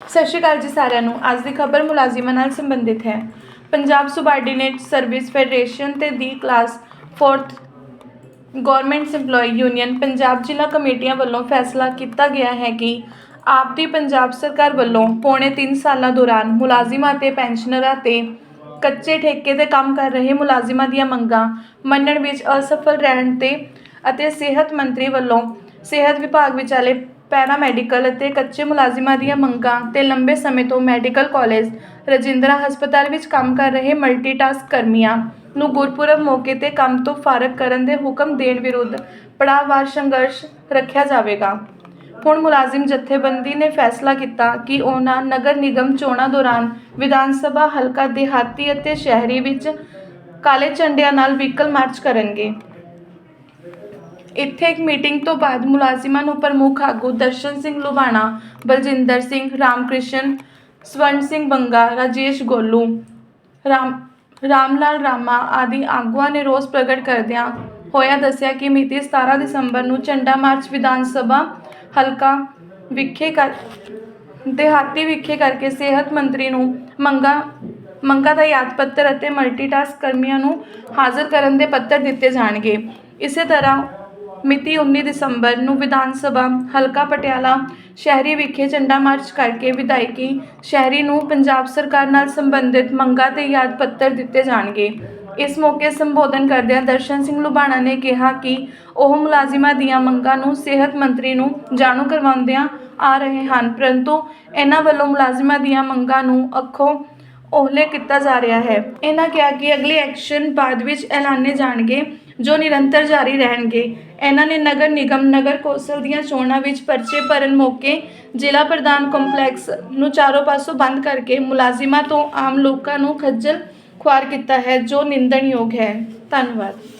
ਸਤਿ ਸ਼੍ਰੀ ਅਕਾਲ ਜੀ ਸਾਰਿਆਂ ਨੂੰ। ਅੱਜ ਦੀ ਖਬਰ ਮੁਲਾਜ਼ਮਾਂ ਨਾਲ ਸੰਬੰਧਿਤ ਹੈ। ਪੰਜਾਬ ਸੁਬਾਰਡੀਨੇਟ ਸਰਵਿਸ ਫੈਡਰੇਸ਼ਨ ਤੇ ਦੀ class 4th government EMPLOYE union Punjab ਜ਼ਿਲ੍ਹਾ ਕਮੇਟੀਆਂ ਵੱਲੋਂ ਫੈਸਲਾ ਕੀਤਾ ਗਿਆ ਹੈ ਕਿ ਆਪ ਦੀ ਪੰਜਾਬ ਸਰਕਾਰ ਵੱਲੋਂ ਪੌਣੇ 3 ਸਾਲਾਂ ਦੌਰਾਨ ਮੁਲਾਜ਼ਮਾਂ ਤੇ ਪੈਨਸ਼ਨਰਾਂ ਤੇ ਕੱਚੇ ਠੇਕੇ ਤੇ ਕੰਮ ਕਰ ਰਹੇ ਮੁਲਾਜ਼ਮਾਂ ਦੀਆਂ ਮੰਗਾਂ ਮੰਨਣ ਵਿੱਚ ਅਸਫਲ ਰਹਿਣ ਤੇ ਅਤੇ ਸਿਹਤ ਮੰਤਰੀ ਵੱਲੋਂ ਸਿਹਤ ਵਿਭਾਗ ਵਿਚਾਲੇ ਪੈਰਾ ਮੈਡੀਕਲ ਅਤੇ ਕੱਚੇ ਮੁਲਾਜ਼ਮਾਂ ਦੀਆਂ ਮੰਗਾਂ ਤੇ ਲੰਬੇ ਸਮੇਂ ਤੋਂ ਮੈਡੀਕਲ ਕਾਲਜ, ਰਜਿੰਦਰਾ ਹਸਪਤਾਲ ਵਿੱਚ ਕੰਮ ਕਰ ਰਹੇ ਮਲਟੀਟਾਸਕ ਕਰਮੀਆਂ ਨੂੰ ਗੁਰਪੁਰਬ ਮੌਕੇ ਤੇ ਕੰਮ ਤੋਂ ਫਾਰਗ ਕਰਨ ਦੇ ਹੁਕਮ ਦੇਣ ਵਿਰੁੱਧ ਪੜਾਅਵਾਰ ਸੰਘਰਸ਼ ਰੱਖਿਆ ਜਾਵੇਗਾ। ਹੁਣ ਮੁਲਾਜ਼ਮ ਜਥੇਬੰਦੀ ਨੇ ਫੈਸਲਾ ਕੀਤਾ ਕਿ ਉਹਨਾਂ ਨਗਰ ਨਿਗਮ ਚੋਣਾਂ ਦੌਰਾਨ ਵਿਧਾਨ ਸਭਾ ਹਲਕਾ ਦਿਹਾਤੀ ਅਤੇ ਸ਼ਹਿਰੀ ਵਿੱਚ ਕਾਲੇ ਝੰਡਿਆਂ ਨਾਲ ਵਹੀਕਲ ਮਾਰਚ ਕਰਨਗੇ। ਇੱਥੇ ਇੱਕ ਮੀਟਿੰਗ ਤੋਂ ਬਾਅਦ ਮੁਲਾਜ਼ਮਾਂ ਨੂੰ ਪ੍ਰਮੁੱਖ ਆਗੂ ਦਰਸ਼ਨ ਸਿੰਘ ਲੁਬਾਣਾ ਬਲਜਿੰਦਰ ਸਿੰਘ, ਰਾਮਕ੍ਰਿਸ਼ਨ, ਸਵਰਨ ਸਿੰਘ ਬੰਗਾ, ਰਾਜੇਸ਼ ਗੋਲੂ, ਰਾਮ, ਰਾਮਲਾਲ ਰਾਮਾ ਆਦਿ ਆਗੂਆਂ ਨੇ ਰੋਸ ਪ੍ਰਗਟ ਕਰਦਿਆਂ ਹੋਇਆ ਦੱਸਿਆ ਕਿ ਮਿਤੀ 17 ਦਸੰਬਰ ਨੂੰ ਝੰਡਾ ਮਾਰਚ ਵਿਧਾਨ ਸਭਾ ਹਲਕਾ ਵਿਖੇ ਕਰ, ਦਿਹਾਤੀ ਵਿਖੇ ਕਰਕੇ ਸਿਹਤ ਮੰਤਰੀ ਨੂੰ ਮੰਗਾ ਮੰਗਾ ਦਾ ਯਾਦ ਪੱਤਰ ਅਤੇ ਮਲਟੀਟਾਸਕ ਕਰਮੀਆਂ ਨੂੰ ਹਾਜ਼ਰ ਕਰਨ ਦੇ ਪੱਤਰ ਦਿੱਤੇ ਜਾਣਗੇ। ਇਸੇ ਤਰ੍ਹਾਂ ਮਿਤੀ 19 ਦਸੰਬਰ ਨੂੰ ਵਿਧਾਨ ਸਭਾ ਹਲਕਾ ਪਟਿਆਲਾ ਸ਼ਹਿਰੀ ਵਿਖੇ ਝੰਡਾ ਮਾਰਚ ਕਰਕੇ ਵਿਧਾਇਕੀ ਸ਼ਹਿਰੀ ਨੂੰ ਪੰਜਾਬ ਸਰਕਾਰ ਨਾਲ ਸੰਬੰਧਿਤ ਮੰਗਾਂ ਤੇ ਯਾਦ ਪੱਤਰ ਦਿੱਤੇ ਜਾਣਗੇ। ਇਸ ਮੌਕੇ ਸੰਬੋਧਨ ਕਰਦਿਆਂ ਦਰਸ਼ਨ ਸਿੰਘ ਲੁਬਾਣਾ ਨੇ ਕਿਹਾ ਕਿ ਉਹ ਮੁਲਾਜ਼ਮਾਂ ਦੀਆਂ ਮੰਗਾਂ ਨੂੰ ਸਿਹਤ ਮੰਤਰੀ ਨੂੰ ਜਾਣੂ ਕਰਵਾਉਂਦਿਆਂ ਆ ਰਹੇ ਹਨ, ਪਰੰਤੂ ਇਹਨਾਂ ਵੱਲੋਂ ਮੁਲਾਜ਼ਮਾਂ ਦੀਆਂ ਮੰਗਾਂ ਨੂੰ ਅੱਖੋਂ ਓਹਲੇ ਕੀਤਾ ਜਾ ਰਿਹਾ ਹੈ। ਇਹਨਾਂ ਕਿਹਾ ਕਿ ਅਗਲੇ ਐਕਸ਼ਨ ਬਾਅਦ ਵਿੱਚ ਐਲਾਨੇ ਜਾਣਗੇ। ਜੋ ਨਿਰੰਤਰ ਜਾਰੀ ਰਹਿਣਗੇ। ਇਹਨਾਂ ਨੇ ਨਗਰ ਨਿਗਮ, ਨਗਰ ਕੌਂਸਲ ਦੀਆਂ ਚੋਣਾਂ ਵਿੱਚ ਪਰਚੇ ਭਰਨ ਮੌਕੇ ਜ਼ਿਲ੍ਹਾ ਪ੍ਰਧਾਨ ਕੰਪਲੈਕਸ ਨੂੰ ਚਾਰੋਂ ਪਾਸੋਂ ਬੰਦ ਕਰਕੇ ਮੁਲਾਜ਼ਮਾਂ ਤੋਂ ਆਮ ਲੋਕਾਂ ਨੂੰ ਖੱਜਲ ਖੁਆਰ ਕੀਤਾ ਹੈ, ਜੋ ਨਿੰਦਣਯੋਗ ਹੈ। ਧੰਨਵਾਦ।